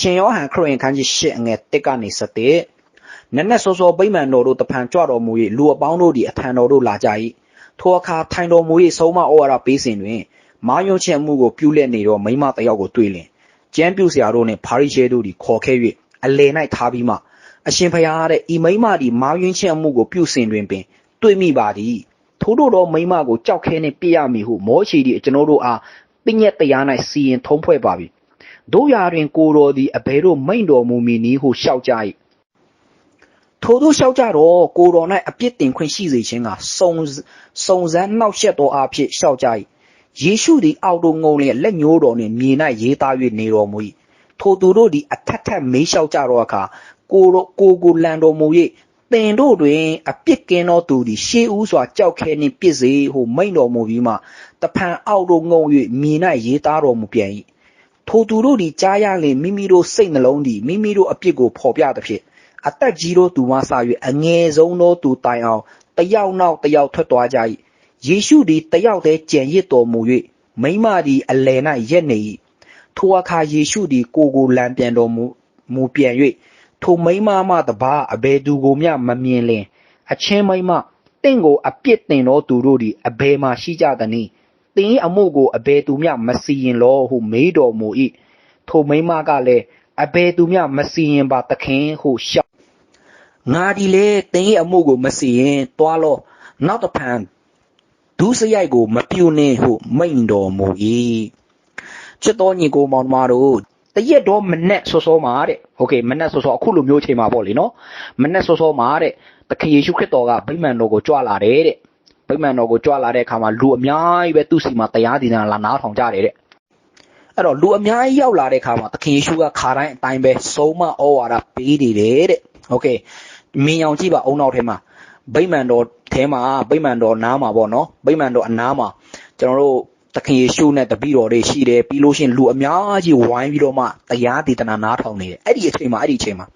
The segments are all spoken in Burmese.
ရှင်ယောဟန်ခရစ်ဝင်ခန်းကြီး၈အငယ်၁ကနေ၁၁နက်နက်စောစောဗိမာန်တော်တို့တဖန်ကြွတော်မူ၍လူအပေါင်းတို့သည်အထံတော်သို့လာကြ၏ထိုအခါထိုင်တော်မူ၏ဆုံးမဩဝါဒပေးစဉ်တွင်မာယွန်းချက်မှုကိုပြုလက်နေသောမိန်းမတစ်ယောက်ကိုတွေ့လင်ကျမ်းပြုဆရာတို့နှင့်ဖာရိရှဲတို့သည်ခေါ်ခဲ့၍အလယ်၌ထားပြီးမှအရှင်ဖျားတဲ့ဤမိန်းမသည်မာယွန်းချက်မှုကိုပြုစဉ်တွင်ပင်တွေ့မိပါသည်ထို့တို့သောမိန်းမကိုကြောက်ခဲနှင့်ပြစ်ရမည်ဟုမောရှိသည်ကျွန်တော်တို့အားပညက်တရား၌စီရင်ထုံးဖွဲ့ပါပြီ တို့ရာတွင်ကိုတော်သည်အဘယ်တို့မိန်တော်မူမည်နည်းဟုရှောက်ကြ၏ထို့သောလျှောက်ကြတော့ကိုတော်၌အပြစ်တင်ခွင့်ရှိစေခြင်းကစုံစုံစမ်းနှောက်ယှက်သောအဖြစ်လျှောက်ကြ၏ယေရှုသည်အောက်သို့ငုံလျက်လက်ညှိုးတော်နှင့်မြေ၌ရေးသား၍နေတော်မူ၏ထိုသူတို့သည်အထက်ထက်မေးလျှောက်ကြသောအခါကိုတော်ကိုကိုလန်တော်မူ၍သင်တို့တွင်အပြစ်ကင်းသောသူသည်ရှေးဦးစွာကြောက်ခဲနှင့်ပြစ်စေဟုမိန်တော်မူပြီးမှတဖန်အောက်သို့ငုံ၍မြေ၌ရေးသားတော်မူပြန်၏ ထိုသူတို့သည်ကြားရလျှင်မိမိတို့စိတ်နှလုံးသည်မိမိတို့အပြစ်ကိုဖော်ပြသဖြင့်အသက်ကြီးသောသူမှစ၍အငယ်ဆုံးသောသူတိုင်အောင်တယောက်နောက်တယောက်ထွက်သွားကြ၏ယေရှုသည်တယောက်တည်းကြံရစ်တော်မူ၍မိမသည်အလယ်၌ရက်နေ၏ထိုအခါယေရှုသည်ကိုကိုလံပြန်တော်မူမူပြန်၍ထိုမိမမှတပါအဘယ်သူကိုမျှမမြင်လင်အချင်းမိမတင့်ကိုအပြစ်တင်သောသူတို့သည်အဘယ်မှရှိကြသနည်း သင်အမှုကိုအဘယ်သူမျှမစီရင်လောဟုမေးတော်မူ၏ထိုမိမကလည်းအဘယ်သူမျှမစီရင်ပါသခင်ဟုရှောက်ငါဒီလေသင်အမှုကိုမစီရင်တွားလောနောက်တစ်ဖန်ဒုစရိုက်ကိုမပြုနှင့်ဟုမိန်တော်မူ၏ချစ်တော်ညီကိုမောင်မတို့တရက်တော့မနဲ့ဆောစောမှာတဲ့ဟုတ်ကဲ့မနဲ့ဆောစောအခုလိုမျိုးချိန်မှာပေါ့လေနော်မနဲ့ဆောစောမှာတဲ့သခင်ယေရှုခရစ်တော်ကဗိမာန်တော်ကိုကြွလာတယ်တဲ့ ဗိမာန်တော်ကိုကြွလာတဲ့အခါမှာလူအများကြီးပဲသူ့စီမှာတရားဒီနာလာနားထောင်ကြတယ်တဲ့အဲ့တော့လူအများကြီးရောက်လာတဲ့အခါမှာသခင်ယေရှုကခါတိုင်းအတိုင်းပဲဆုံးမဩဝါဒပေးနေတယ်တဲ့โอเคမင်းအောင်ကြည့်ပါအုံနောက်ထဲမှာဗိမာန်တော်ထဲမှာဗိမာန်တော်နားမှာပေါ့နော်ဗိမာန်တော်အနားမှာကျွန်တော်တို့သခင်ယေရှုနဲ့တပည့်တော်တွေရှိတယ်ပြီးလို့ရှိရင်လူအများကြီးဝိုင်းပြီးတော့မှတရားဒေသနာနားထောင်နေတယ်အဲ့ဒီအချိန်မှာအဲ့ဒီအချိန်မှာ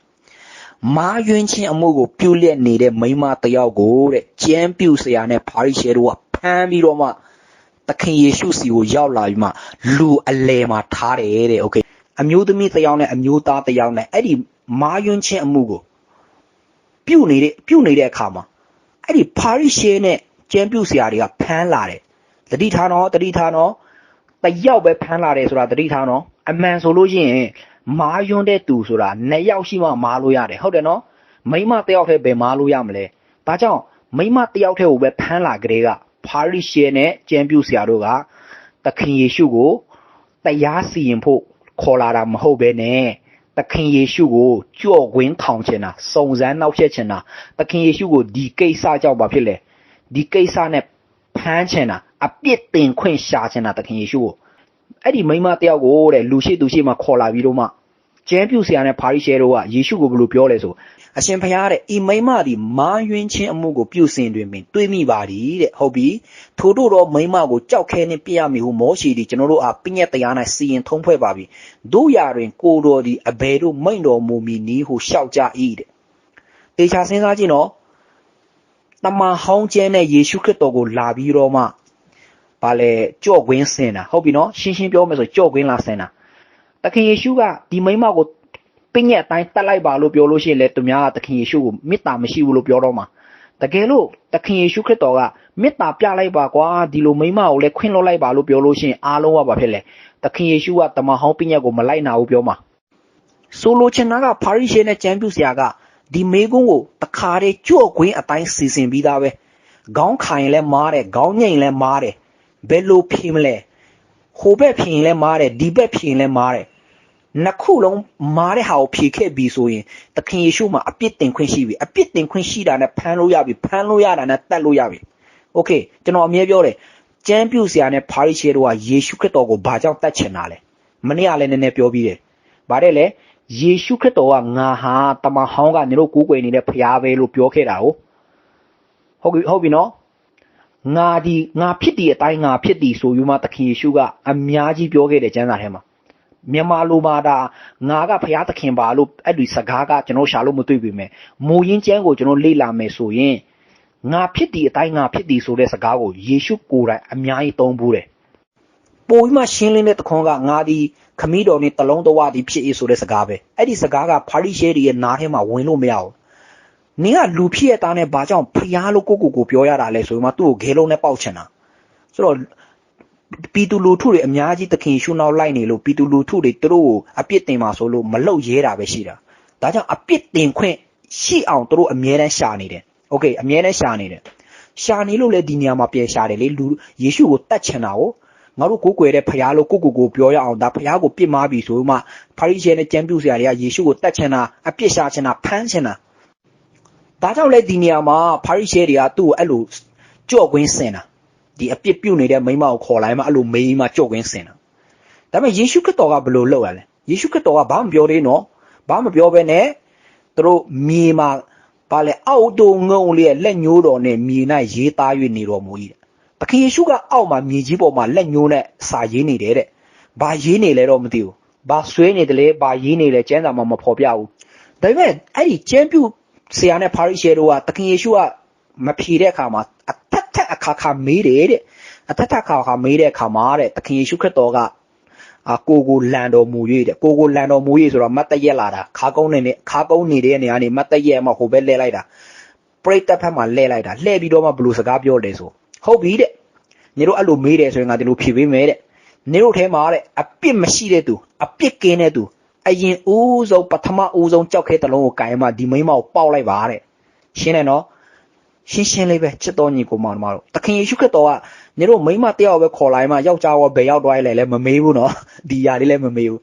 မာယွင်းချင်းအမှုကိုပြုလျက်နေတဲ့မိမတယောက်ကိုတဲ့ကျမ်းပြုဆရာနဲ့ဘာရိရှဲတို့ကဖမ်းပြီးတော့မှသခင်ယေရှုစီကိုရောက်လာပြီးမှလူအလဲမှာထားတယ်တဲ့โอเคအမျိုးသမီးတယောက်နဲ့အမျိုးသားတယောက်နဲ့အဲ့ဒီမာယွင်းချင်းအမှုကိုပြုတ်နေတဲ့ပြုတ်နေတဲ့အခါမှာအဲ့ဒီပါရီရှဲနဲ့ကျမ်းပြုတ်ဆရာတွေကဖမ်းလာတယ်တတိထားနော်တတိထားနော်တယောက်ပဲဖမ်းလာတယ်ဆိုတာတတိထားနော်အမှန်ဆိုလို့ရှိရင် မားယွန်းတဲ့သူဆိုတာနှစ်ယောက်ရှိမှမားလို့ရတယ်ဟုတ်တယ်နော်မိမတယောက်တည်းပဲမားလို့ရမလဲဒါကြောင့်မိမတယောက်တည်းကိုပဲဖမ်းလာကြတဲ့ကပါရီရှဲနဲ့ကျမ်းပြုတ်ဆရာတို့ကသခင်ယေရှုကိုတရားစီရင်ဖို့ခေါ်လာတာမဟုတ်ဘဲနဲ့သခင်ယေရှုကိုကြော့ကွင်းထောင်ချင်တာစုံစမ်းနှောက်ယှက်ချင်တာသခင်ယေရှုကိုဒီကိစ္စကြောင့်ဘာဖြစ်လဲဒီကိစ္စနဲ့ဖမ်းချင်တာအပြစ်တင်ခွင့်ရှာချင်တာသခင်ယေရှုကို အဲ့ဒီမိမတယောက်ကိုတဲ့လူရှိသူရှိမှခေါ်လာပြီးတော့မှကျမ်းပြုဆရာနဲ့ဖာရိရှဲတို့ကယေရှုကိုဘယ်လိုပြောလဲဆိုအရှင်ဖျားတဲ့ဤမိမသည်မာယွင်းခြင်းအမှုကိုပြုစင်တွင်ပင်တွေးမိပါသည်တဲ့ဟုတ်ပြီထို့တို့သောမိမကိုကြောက်ခဲနှင့်ပြရမည်ဟုမောရှိသည်ကျွန်တော်တို့အားပြည့်ညက်တရား၌စီရင်ထုံးဖွဲ့ပါပြီတို့ရာတွင်ကိုတော်သည်အဘယ်တို့မိန်တော်မူမည်နည်းဟုရှောက်ကြ၏တဲ့တေချာစဉ်းစားကြည့်နော်တမန်ဟောင်းကျမ်းနဲ့ယေရှုခရစ်တော်ကိုလာပြီးတော့မှ ဗာလဲကြော့ကွင်းဆင်တာဟုတ်ပြီနော်ရှင်းရှင်းပြောမယ်ဆိုကြော့ကွင်းလာဆင်တာတခင်ယေရှုကဒီမိမကိုပင်းရဲ့အတိုင်းတတ်လိုက်ပါလို့ပြောလို့ရှိရင်လေသူများကသခင်ယေရှုကိုမေတ္တာမရှိဘူးလို့ပြောတော့မှာတကယ်လို့သခင်ယေရှုခရစ်တော်ကမေတ္တာပြလိုက်ပါကွာဒီလိုမိမကိုလည်းခွင့်လွှတ်လိုက်ပါလို့ပြောလို့ရှိရင်အားလုံးကဘာဖြစ်လဲသခင်ယေရှုကတမန်ဟောင်းပညက်ကိုမလိုက်နာဘူးပြောမှာဆိုလိုချင်တာကဖာရိရှဲနဲ့ကျမ်းပြုဆရာကဒီမေကုန်းကိုတခါတည်းကြော့ခွင်းအတိုင်းစီစဉ်ပြီးသားပဲခေါင်းခိုင်လဲမားတယ်ခေါင်းညိန်လဲမားတယ် ဘယ်လိုဖြေမလဲဟိုဘက်ဖြေရင်လဲမားတယ်ဒီဘက်ဖြေရင်လဲမားတယ်နှစ်ခုလုံးမားတဲ့ဟာကိုဖြေခဲ့ပြီဆိုရင်သခင်ယေရှုမှာအပြစ်တင်ခွင့်ရှိပြီအပြစ်တင်ခွင့်ရှိတာနဲ့ဖမ်းလို့ရပြီဖမ်းလို့ရတာနဲ့တတ်လို့ရပြီโอเคကျွန်တော်အမြဲပြောတယ်ကျမ်းပြုဆရာနဲ့ဖာရိရှဲတို့ကယေရှုခရစ်တော်ကိုဘာကြောင့်တတ်ချင်တာလဲမနေ့ကလည်းနည်းနည်းပြောပြီးတယ်ဗါတဲ့လေယေရှုခရစ်တော်ကငါဟာတမန်ဟောင်းကနေတို့ကိုးကွယ်နေတဲ့ဖရားပဲလို့ပြောခဲ့တာဟုတ်ဟုတ်ပြီဟုတ်ပြီနော် ငါဒီငါဖြစ်ဒီအတိုင်းငါဖြစ်ဒီဆိုယူမှသခင်ယေရှုကအများကြီးပြောခဲ့တဲ့ကျမ်းစာထဲမှာမြန်မာလိုမှာဒါငါကဘုရားသခင်ပါလို့အဲ့ဒီစကားကကျွန်တော်ရှာလို့မတွေ့ပြီမယ်မူရင်းကျမ်းကိုကျွန်တော်လေ့လာမယ်ဆိုရင်ငါဖြစ်ဒီအတိုင်းငါဖြစ်ဒီဆိုတဲ့စကားကိုယေရှုကိုယ်တိုင်အများကြီးသုံးဖို့တယ်ပိုပြီးမှရှင်းလင်းတဲ့တခွန်းကငါဒီခခမီးတော်နဲ့တလုံးတော်ဝသည်ဖြစ်၏ဆိုတဲ့စကားပဲအဲ့ဒီစကားကဖာရိရှဲတွေရဲ့နားထဲမှာဝင်လို့မရဘူး နင်ကလူဖြစ်ရဲ့သားနဲ့ဘာကြောင့်ဖျားလို့ကိုကိုကိုပြောရတာလဲဆိုမှသူ့ကိုဂဲလုံးနဲ့ပေါက်ချင်တာဆိုတော့ပီတူလူထုတွေအများကြီးသခင်ရှုနောက်လိုက်နေလို့ပီတူလူထုတွေသူတို့ကိုအပြစ်တင်ပါဆိုလို့မလောက်ရဲတာပဲရှိတာဒါကြောင့်အပြစ်တင်ခွင့်ရှိအောင်သူတို့အမြဲတမ်းရှာနေတယ်โอเคအမြဲတမ်းရှာနေတယ်ရှာနေလို့လည်းဒီနေရာမှာပြန်ရှာတယ်လေလူယေရှုကိုတတ်ချင်တာကိုငါတို့ကိုးကွယ်တဲ့ဖရားလို့ကိုကိုကိုပြောရအောင်ဒါဖရားကိုပြစ်မှားပြီဆိုမှဖာရိရှဲနဲ့ကျမ်းပြူစရာတွေကယေရှုကိုတတ်ချင်တာအပြစ်ရှာချင်တာဖမ်းချင်တာ ဒါကြောင့်လေဒီနေရာမှာဖာရိရှဲတွေကသူ့ကိုအဲ့လိုကြော့ကွင်းစင်တာဒီအပြစ်ပြုတ်နေတဲ့မိန်းမကိုခေါ်လိုက်မှအဲ့လိုမေးမှကြော့ကွင်းစင်တာဒါပေမဲ့ယေရှုခရစ်တော်ကဘယ်လိုလုပ်ရလဲယေရှုခရစ်တော်ကဘာမှပြောသေးနော်ဘာမှပြောဘဲနဲ့သူတို့မြေမှာဘာလဲအောက်တုံငုံလေးလက်ညိုးတော်နဲ့မြေ၌ရေးသား၍နေတော်မူ၏သခင်ယေရှုကအောက်မှာမြေကြီးပေါ်မှာလက်ညိုးနဲ့စာရေးနေတယ်တဲ့ဘာရေးနေလဲတော့မသိဘူးဘာဆွဲနေတယ်လဲဘာရေးနေလဲကျမ်းစာမှာမဖော်ပြဘူးဒါပေမဲ့အဲ့ဒီကျမ်းပြု ဆရာနဲ့ပါရိရှဲတို့ကသခင်ယေရှုကမဖြေတဲ့အခါမှာအထက်ထက်အခါခါမေးတယ်တဲ့အထက်ထက်အခါခါမေးတဲ့အခါမှာတဲ့သခင်ယေရှုခရစ်တော်ကအာကိုကိုလန်တော်မူ၍တဲ့ကိုကိုလန်တော်မူ၍ဆိုတော့မတ်တရက်လာတာခါကုန်းနေနဲ့ခါကုန်းနေတဲ့နေရာနေမတ်တရက်မှဟိုဘက်လဲလိုက်တာပရိတ်တက်ဖက်မှာလဲလိုက်တာလှဲပြီးတော့မှဘလို့စကားပြောတယ်ဆိုဟုတ်ပြီတဲ့နေတို့အဲ့လိုမေးတယ်ဆိုရင်ငါဒီလိုဖြေပေးမယ်တဲ့နေတို့ထဲမှာတဲ့အပြစ်မရှိတဲ့သူအပြစ်ကင်းတဲ့သူ အရင်ဦးဆုံးပထမဦးဆုံးကြောက်ခဲတလုံးကိုကင်မှဒီမိန်းမကိုပေါက်လိုက်ပါတဲ့ရှင်းတယ်နော်ရှင်းရှင်းလေးပဲချစ်တော်ညီကိုမောင်တို့တခင်ယေရှုခရစ်တော်ကနေတို့မိန်းမတယောက်ပဲခေါ်လိုက်မှယောက်ျားရောဘယ်ရောက်သွားလဲလဲမမေးဘူးနော်ဒီຢာလေးလည်းမမေးဘူး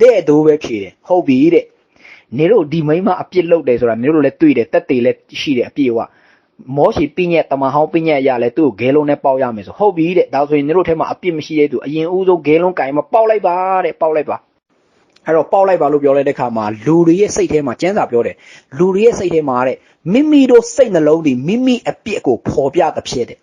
တဲ့တို့ပဲဖြေတယ်ဟုတ်ပြီတဲ့နေတို့ဒီမိန်းမအပြစ်လုပ်တယ်ဆိုတာနေတို့လည်းတွေ့တယ်တက်တေလည်းရှိတယ်အပြည့်ဝမောရှိပြညက်တမဟောင်းပြညက်ရလဲသူ့ကိုဂဲလုံးနဲ့ပေါက်ရမယ်ဆိုဟုတ်ပြီတဲ့ဒါဆိုရင်နေတို့ထဲမှာအပြစ်မရှိတဲ့သူအရင်ဦးဆုံးဂဲလုံးကင်မပေါက်လိုက်ပါတဲ့ပေါက်လိုက်ပါ အဲ့တော့ပေါက်လိုက်ပါလို့ပြောလိုက်တဲ့ခါမှာလူတွေရဲ့စိတ်ထဲမှာကျမ်းစာပြောတယ်လူတွေရဲ့စိတ်ထဲမှာတဲ့မိမိတို့စိတ်နှလုံးဒီမိမိအပြစ်ကိုဖော်ပြသဖြစ်တဲ့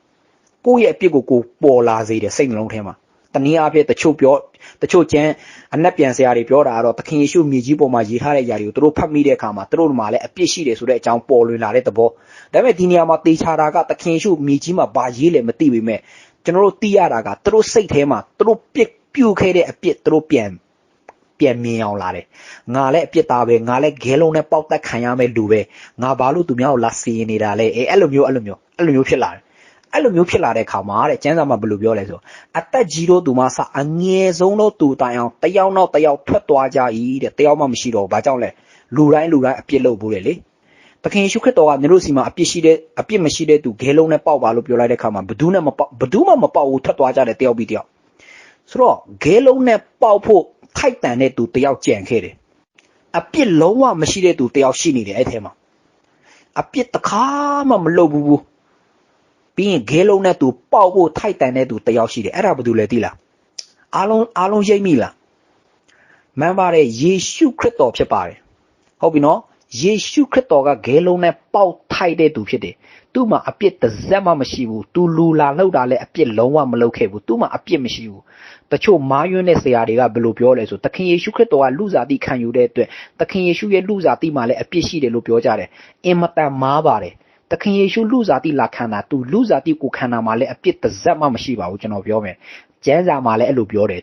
ကိုယ့်ရဲ့အပြစ်ကိုကိုပေါ်လာစေတယ်စိတ်နှလုံးထဲမှာတနည်းအားဖြင့်တချို့ပြောတချို့ကျမ်းအနက်ပြန်ဆရာတွေပြောတာကတော့သခင်ယေရှုမြေကြီးပေါ်မှာရေးထားတဲ့ຢာတွေကိုသူတို့ဖတ်မိတဲ့အခါမှာသူတို့မှာလည်းအပြစ်ရှိတယ်ဆိုတဲ့အကြောင်းပေါ်လွင်လာတဲ့သဘောဒါပေမဲ့ဒီနေရာမှာတေချာတာကသခင်ယေရှုမြေကြီးမှာဘာရေးလဲမသိပေမဲ့ကျွန်တော်တို့သိရတာကသူတို့စိတ်ထဲမှာသူတို့ပြစ်ပြုတ်ခဲ့တဲ့အပြစ်သူတို့ပြန် ပြန်မြင်အောင်လာတယ်ငါလည်းအပြစ်သားပဲငါလည်းဂဲလုံးနဲ့ပေါက်တက်ခံရမယ့်လူပဲငါဘာလို့သူများကိုလာစီရင်နေတာလဲအဲအဲ့လိုမျိုးအဲ့လိုမျိုးအဲ့လိုမျိုးဖြစ်လာတယ်အဲ့လိုမျိုးဖြစ်လာတဲ့ခါမှာတဲ့ကျမ်းစာမှာဘယ်လိုပြောလဲဆိုအသက်ကြီးတို့သူမဆအငယ်ဆုံးတော့သူတိုင်အောင်တယောက်နောက်တယောက်ထွက်သွားကြ၏တဲ့တယောက်မှမရှိတော့ဘူးဘာကြောင့်လဲလူတိုင်းလူတိုင်းအပြစ်လုပ်ဖို့လေလေသခင်ယေရှုခရစ်တော်ကမျိုးတို့စီမှာအပြစ်ရှိတဲ့အပြစ်မရှိတဲ့သူဂဲလုံးနဲ့ပေါက်ပါလို့ပြောလိုက်တဲ့ခါမှာဘယ်သူနဲ့မပေါက်ဘယ်သူမှမပေါက်ဘူးထွက်သွားကြတယ်တယောက်ပြီးတယောက်ဆိုတော့ဂဲလုံးနဲ့ပေါက်ဖို့ ထိုက်တန်တဲ့သူတယောက်ကြံခဲ့တယ်အပြစ်လုံးဝမရှိတဲ့သူတယောက်ရှိနေတယ်အဲ့ထဲမှာအပြစ်တစ်ခါမှမလုပ်ဘူးဘူးပြီးရင်ဂဲလုံးနဲ့သူပေါက်ဖို့ထိုက်တန်တဲ့သူတယောက်ရှိတယ်အဲ့ဒါဘာလို့လဲသိလားအားလုံးအားလုံးရိပ်မိလားမှန်ပါတယ်ယေရှုခရစ်တော်ဖြစ်ပါတယ်ဟုတ်ပြီနော်ယေရှုခရစ်တော်ကဂဲလုံးနဲ့ပေါက် ထိုက်တဲ့သူဖြစ်တယ်သူ့မှာအပြစ်တစ်စက်မှမရှိဘူးသူလူလာလောက်တာလည်းအပြစ်လုံးဝမလုပ်ခဲ့ဘူးသူ့မှာအပြစ်မရှိဘူးတချို့မာယွန်းတဲ့ဆရာတွေကဘယ်လိုပြောလဲဆိုသခင်ယေရှုခရစ်တော်ကလူစားတိခံယူတဲ့အတွက်သခင်ယေရှုရဲ့လူစားတိမှာလည်းအပြစ်ရှိတယ်လို့ပြောကြတယ်အင်မတန်မားပါတယ်သခင်ယေရှုလူစားတိလာခံတာသူလူစားတိကိုခံတာမှာလည်းအပြစ်တစ်စက်မှမရှိပါဘူးကျွန်တော်ပြောမယ်ကျမ်းစာမှာလည်းအဲ့လိုပြောတယ်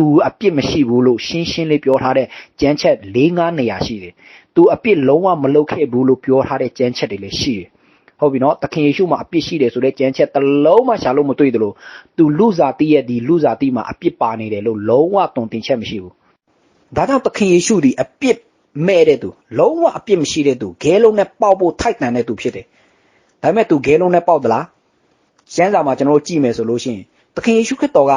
သူအပြစ်မရှိဘူးလို့ရှင်းရှင်းလေးပြောထားတဲ့ကြမ်းချက်၄၅နေရာရှိတယ်။သူအပြစ်လုံးဝမလုပ်ခဲ့ဘူးလို့ပြောထားတဲ့ကြမ်းချက်တွေလည်းရှိတယ်။ဟုတ်ပြီနော်။သခင်ယေရှုမှာအပြစ်ရှိတယ်ဆိုတဲ့ကြမ်းချက်တစ်လုံးမှရှာလို့မတွေ့သလိုသူလူစားတိရဲ့ဒီလူစားတိမှာအပြစ်ပါနေတယ်လို့လုံးဝတုံတင်ချက်မရှိဘူး။ဒါကြောင့်သခင်ယေရှုဒီအပြစ်မဲ့တဲ့သူလုံးဝအပြစ်မရှိတဲ့သူဂဲလုံးနဲ့ပေါက်ဖို့ထိုက်တန်တဲ့သူဖြစ်တယ်။ဒါပေမဲ့သူဂဲလုံးနဲ့ပေါက်သလား။ကျမ်းစာမှာကျွန်တော်တို့ကြည့်မယ်ဆိုလို့ရှိရင်သခင်ယေရှုခရစ်တော်က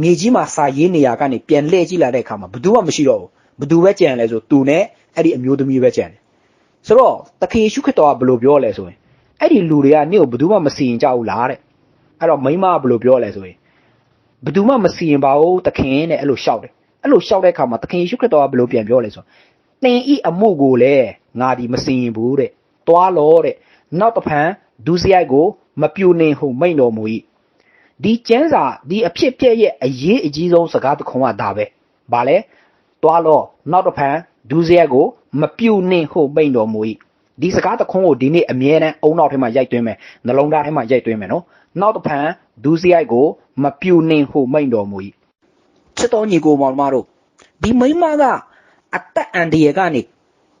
မြေကြီးမှာစာရေးနေရကနေပြန်လှည့်ကြည့်လာတဲ့အခါမှာဘယ်သူမှမရှိတော့ဘူးဘယ်သူပဲကြံလဲဆိုသူနဲ့အဲ့ဒီအမျိုးသမီးပဲကြံတယ်ဆိုတော့သခင်ယေရှုခရစ်တော်ကဘယ်လိုပြောလဲဆိုရင်အဲ့ဒီလူတွေကနေ့ကိုဘယ်သူမှမစီရင်ကြဘူးလားတဲ့အဲ့တော့မိမကဘယ်လိုပြောလဲဆိုရင်ဘယ်သူမှမစီရင်ပါဘူးသခင်တဲ့အဲ့လိုရှောက်တယ်အဲ့လိုရှောက်တဲ့အခါမှာသခင်ယေရှုခရစ်တော်ကဘယ်လိုပြန်ပြောလဲဆိုသင်ဤအမှုကိုလည်းငါဒီမစီရင်ဘူးတဲ့တွားလို့တဲ့နောက်တစ်ဖန်ဒုစရိုက်ကို မပြူနေဟုမိန်တော်မူ၏ ဒီကျမ်းစာဒီအဖြစ်ပြက်ရဲ့အရေးအကြီးဆုံးစကားတစ်ခုကဒါပဲ။ဘာလဲ။တွားလို့နောက်တစ်ဖန်ဒုစရိုက်ကိုမပြူနှင့်ဟုမိန်တော်မူ၏ဒီစကားတစ်ခုကိုဒီနေ့အမြဲတမ်းအုံနောက်ထဲမှာရိုက်သွင်းမယ်နှလုံးသားထဲမှာရိုက်သွင်းမယ်နော်နောက်တစ်ဖန်ဒုစရိုက်ကိုမပြူနှင့်ဟုမိန်တော်မူ၏ချစ်တော်ညီကိုမောင်မတို့ဒီမိန်းမကအသက်အန္တရာယ်ကနေ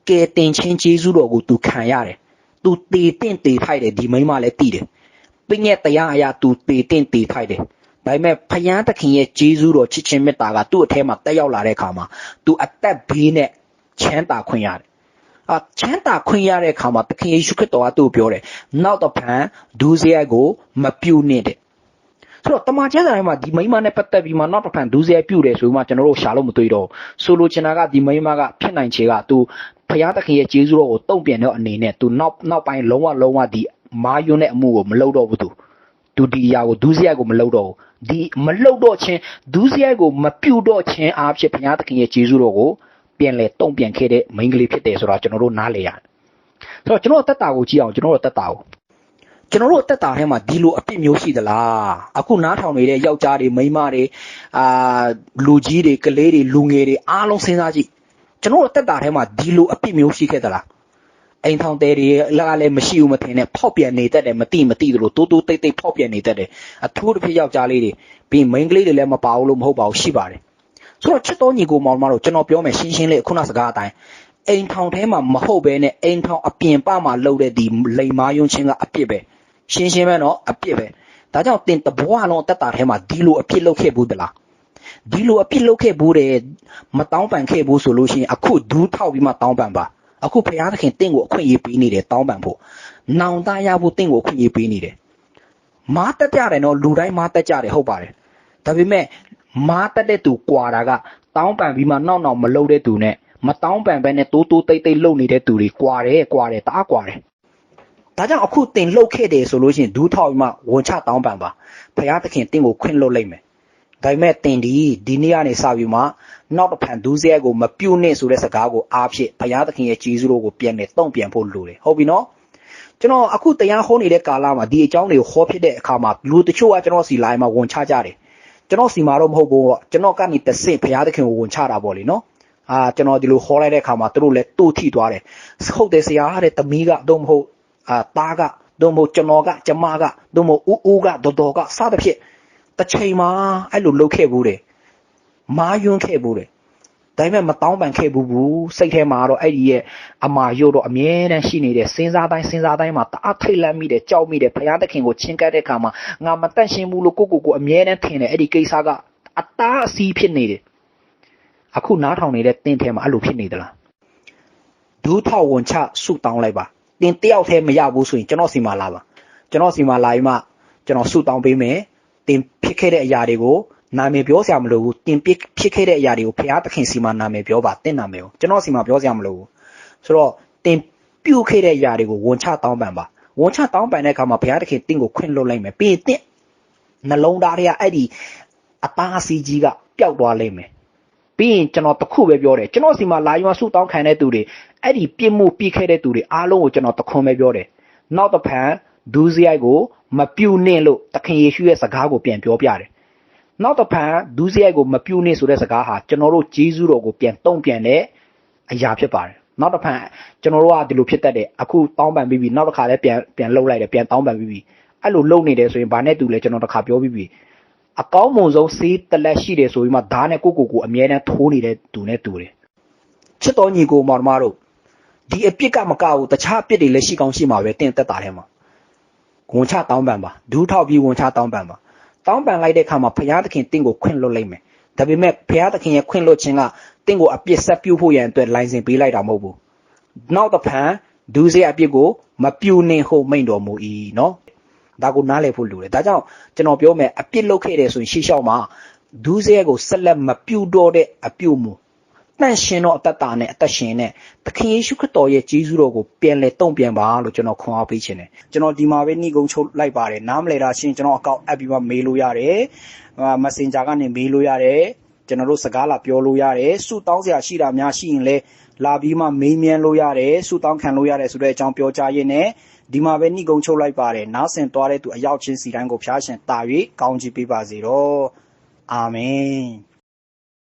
ကယ်တင်ခြင်းကျေးဇူးတော်ကိုသူခံရတယ်သူတည်တင့်တည်ထိုက်တယ်ဒီမိန်းမလည်းတည်တယ် ပင်ရဲ့တရားအရာသူတည်တင့်တည်ထိုက်တယ်ဒါပေမဲ့ဖယားသခင်ရဲ့ကျေးဇူးတော်ချစ်ခြင်းမေတ္တာကသူ့အထဲမှာတက်ရောက်လာတဲ့အခါမှာသူအသက်ဘေးနဲ့ချမ်းသာခွင့်ရတယ်အချမ်းသာခွင့်ရတဲ့အခါမှာသခင်ယေရှုခရစ်တော်ကသူ့ကိုပြောတယ်နောက်တော့ဖန်ဒူးစရိုက်ကိုမပြုတ်နဲ့တဲ့ဆိုတော့တမန်ကျမ်းစာထဲမှာဒီမိန်းမနဲ့ပတ်သက်ပြီးမှနောက်တစ်ဖန်ဒူးစရိုက်ပြုတ်တယ်ဆိုမှကျွန်တော်တို့ရှာလို့မတွေ့တော့ဘူးဆိုလိုချင်တာကဒီမိန်းမကဖြစ်နိုင်ချေကသူဖယားသခင်ရဲ့ကျေးဇူးတော်ကိုတုံ့ပြန်တဲ့အနေနဲ့သူနောက်နောက်ပိုင်းလုံးဝလုံးဝဒီ မာယွန်းတဲ့အမှုကိုမလုပ်တော့ဘူးသူသူဒီအရာကိုဒူးစရိုက်ကိုမလုပ်တော့ဘူးဒီမလုပ်တော့ခြင်းဒူးစရိုက်ကိုမပြုတ်တော့ခြင်းအားဖြင့်ဘုရားသခင်ရဲ့ကျေးဇူးတော်ကိုပြန်လဲတုံ့ပြန်ခဲ့တဲ့မိန်းကလေးဖြစ်တယ်ဆိုတော့ကျွန်တော်တို့နားလည်ရတယ်။ဆိုတော့ကျွန်တော်တက်တာကိုကြည့်အောင်ကျွန်တော်တို့တက်တာကိုကျွန်တော်တို့တက်တာထဲမှာဒီလိုအပြစ်မျိုးရှိသလားအခုနားထောင်နေတဲ့ယောက်ျားတွေမိန်းမတွေအာလူကြီးတွေကလေးတွေလူငယ်တွေအားလုံးစဉ်းစားကြည့်ကျွန်တော်တို့တက်တာထဲမှာဒီလိုအပြစ်မျိုးရှိခဲ့သလား အိမ်ထောင်တဲတွေလက်ကလည်းမရှိဘူးမထင်နဲ့ဖောက်ပြန်နေတတ်တယ်မတိမတိသလိုတိုးတိုးတိတ်တိတ်ဖောက်ပြန်နေတတ်တယ်အထူးတစ်ဖြစ်ယောက်ျားလေးတွေပြီးမိန်းကလေးတွေလည်းမပါဘူးလို့မဟုတ်ပါဘူးရှိပါတယ်ဆိုတော့ချစ်တော်ညီကိုမောင်မတို့ကျွန်တော်ပြောမယ်ရှင်းရှင်းလေးခုနစကားအတိုင်းအိမ်ထောင်ထဲမှာမဟုတ်ဘဲနဲ့အိမ်ထောင်အပြင်ပမှာလှုပ်တဲ့ဒီလိန်မာယွန်းချင်းကအပြစ်ပဲရှင်းရှင်းပဲနော်အပြစ်ပဲဒါကြောင့်တင်တဘွားလုံးတက်တာထဲမှာဒီလိုအပြစ်လုပ်ခဲ့ဘူးတလားဒီလိုအပြစ်လုပ်ခဲ့ဘူးတယ်မတောင်းပန်ခဲ့ဘူးဆိုလို့ရှိရင်အခုဒူးထောက်ပြီးမှတောင်းပန်ပါ အခုဖရာသခင်တင့်ကိုအခွင့်အရေးပေးနေတယ်တောင်းပန်ဖို့နောင်တရဖို့တင့်ကိုအခွင့်အရေးပေးနေတယ်မားတက်ကြတယ်နော်လူတိုင်းမားတက်ကြတယ်ဟုတ်ပါတယ်ဒါပေမဲ့မားတက်တဲ့သူကွာတာကတောင်းပန်ပြီးမှနောက်နောက်မလုပ်တဲ့သူနဲ့မတောင်းပန်ဘဲနဲ့တိုးတိုးတိတ်တိတ်လုပ်နေတဲ့သူတွေကွာတယ်ကွာတယ်တအားကွာတယ်ဒါကြောင့်အခုတင်လှုပ်ခဲ့တယ်ဆိုလို့ရှိရင်ဒူးထောက်ပြီးမှဝန်ချတောင်းပန်ပါဖရာသခင်တင့်ကိုခွင့်လွှတ်လိုက်မယ် ဒါပေမဲ့တင်ဒီဒီနေ့ကနေစပြီးမှနောက်တစ်ဖန်ဒူးစရိုက်ကိုမပြုတ်နဲ့ဆိုတဲ့စကားကိုအားဖြင့်ဘုရားသခင်ရဲ့ကျေးဇူးတော်ကိုပြန်လဲတုံ့ပြန်ဖို့လိုတယ်ဟုတ်ပြီနော်ကျွန်တော်အခုတရားဟောနေတဲ့ကာလမှာဒီအကြောင်းတွေကိုဟောဖြစ်တဲ့အခါမှာလူတချို့ကကျွန်တော်စီလိုင်းမှာဝန်ချကြတယ်ကျွန်တော်စီမှာတော့မဟုတ်ဘူးပေါ့ကျွန်တော်ကနေတဆင့်ဘုရားသခင်ကိုဝန်ချတာပေါ့လေနော်အာကျွန်တော်ဒီလိုဟောလိုက်တဲ့အခါမှာသူတို့လည်းတူထိသွားတယ်ဟုတ်တယ်ဆရာတဲ့တမီးကတော့မဟုတ်အာသားကတော့မဟုတ်ကျွန်တော်ကကျမကတော့မဟုတ်ဦးဦးကတော်တော်ကစသဖြင့် တစ်ချိန်မှာအဲ့လိုလုပ်ခဲ့ဘူးတယ်မာယွန်းခဲ့ဘူးတယ်ဒါပေမဲ့မတောင်းပန်ခဲ့ဘူးဘူးစိတ်ထဲမှာတော့အဲ့ဒီရဲ့အမာရုပ်တော့အမြဲတမ်းရှိနေတဲ့စဉ်းစားတိုင်းစဉ်းစားတိုင်းမှာတအားထိတ်လန့်မိတယ်ကြောက်မိတယ်ဘုရားသခင်ကိုချင်းကပ်တဲ့အခါမှာငါမတန့်ရှင်းဘူးလို့ကိုကိုကိုအမြဲတမ်းထင်တယ်အဲ့ဒီကိစ္စကအသားအစီးဖြစ်နေတယ်အခုနားထောင်နေတဲ့တင်းထဲမှာအဲ့လိုဖြစ်နေသလားဒူးထောက်ဝန်ချဆုတောင်းလိုက်ပါတင်းတယောက်တည်းမရဘူးဆိုရင်ကျွန်တော်စီမှာလာပါကျွန်တော်စီမှာလာပြီးမှကျွန်တော်ဆုတောင်းပေးမယ်တင် ဖြစ်ခဲ့တဲ့အရာတွေကိုနာမည်ပြောစရာမလိုဘူးတင်ပစ်ဖြစ်ခဲ့တဲ့အရာတွေကိုဖရာသခင်စီမှာနာမည်ပြောပါတင့်နာမည်ကိုကျွန်တော်စီမှာပြောစရာမလိုဘူးဆိုတော့တင်ပြုတ်ခဲ့တဲ့အရာတွေကိုဝန်ချတောင်းပန်ပါဝန်ချတောင်းပန်တဲ့အခါမှာဘုရားသခင်တင့်ကိုခွင့်လွှတ်လိုက်မယ်ပြီးရင်တင့်နှလုံးသားတွေကအဲ့ဒီအသားအစီးကြီးကပျောက်သွားလိမ့်မယ်ပြီးရင်ကျွန်တော်တခုပဲပြောတယ်ကျွန်တော်စီမှာလာယူဆုတောင်းခံတဲ့သူတွေအဲ့ဒီပြစ်မှုပြစ်ခဲ့တဲ့သူတွေအားလုံးကိုကျွန်တော်တခွန်းပဲပြောတယ်နောက်တစ်ဖန် ဒူးစရိုက်ကိုမပြူနှင့်လို့သခင်ယေရှုရဲ့စကားကိုပြန်ပြောပြတယ်နောက်တစ်ဖန်ဒူးစရိုက်ကိုမပြူနှင့်ဆိုတဲ့စကားဟာကျွန်တော်တို့ဂျေဇုတော်ကိုပြန်တုံ့ပြန်တဲ့အရာဖြစ်ပါတယ်နောက်တစ်ဖန်ကျွန်တော်တို့ကဒီလိုဖြစ်တတ်တယ်အခုတောင်းပန်ပြီးပြီနောက်တစ်ခါလည်းပြန်ပြန်လှုပ်လိုက်တယ်ပြန်တောင်းပန်ပြီးပြီအဲ့လိုလှုပ်နေတယ်ဆိုရင်ဘာနဲ့တူလဲကျွန်တော်တစ်ခါပြောပြီးပြီအကောင်းမွန်ဆုံးစေးတလက်ရှိတယ်ဆိုပြီးမှဓာတ်နဲ့ကိုကိုကိုအမြဲတမ်းထိုးနေတဲ့သူနဲ့တူတယ်ချစ်တော်ညီကိုမောင်မတို့ဒီအပြစ်ကမကဘူးတခြားအပြစ်တွေလည်းရှိကောင်းရှိမှာပဲတင့်သက်တာထဲမှာ ဝန်ချတောင်းပန်ပါဒူးထောက်ပြီးဝန်ချတောင်းပန်ပါတောင်းပန်လိုက်တဲ့အခါမှာဘုရားသခင်တင့်ကိုခွင့်လွှတ်လိုက်မယ်ဒါပေမဲ့ဘုရားသခင်ရဲ့ခွင့်လွှတ်ခြင်းကတင့်ကိုအပြစ်ဆက်ပြုတ်ဖို့ရန်အတွက်လိုင်စင်ပေးလိုက်တာမဟုတ်ဘူးနောက်တစ်ဖန်ဒူးစေအပြစ်ကိုမပြူနေဟုမိန်တော်မူ၏နော်ဒါကိုနားလည်ဖို့လိုတယ်ဒါကြောင့်ကျွန်တော်ပြောမယ်အပြစ်လုပ်ခဲ့တယ်ဆိုရင်ရှေ့လျှောက်မှာဒူးစေကိုဆက်လက်မပြူတော့တဲ့အပြုတ်မှုတ န့်ရှင်တော့အသက်တာနဲ့အသက်ရှင်နဲ့သခင်ယေရှုခရစ်တော်ရဲ့ကြီးစုတော်ကိုပြန်လဲတုံ့ပြန်ပါလို့ကျွန်တော်ခွန်အားပေးခြင်းတယ်ကျွန်တော်ဒီမှာပဲနှိကုံချုပ်လိုက်ပါတယ်နားမလဲတာရှင်းကျွန်တော်အကောင့် app ပြီးမှမေးလို့ရတယ်ဟာ messenger ကနေမေးလို့ရတယ်ကျွန်တော်တို့စကားလာပြောလို့ရတယ်စုတောင်းစရာရှိတာများရှိရင်လဲလာပြီးမှမေးမြန်းလို့ရတယ်စုတောင်းခံလို့ရတယ်ဆိုတဲ့အကြောင်းပြောကြားရင်းနဲ့ဒီမှာပဲနှိကုံချုပ်လိုက်ပါတယ်နားဆင်သွားတဲ့သူအရောက်ချင်းစီတိုင်းကိုဖျားရှင်တာ၍ကောင်းချီးပေးပါစေတော့အာမင်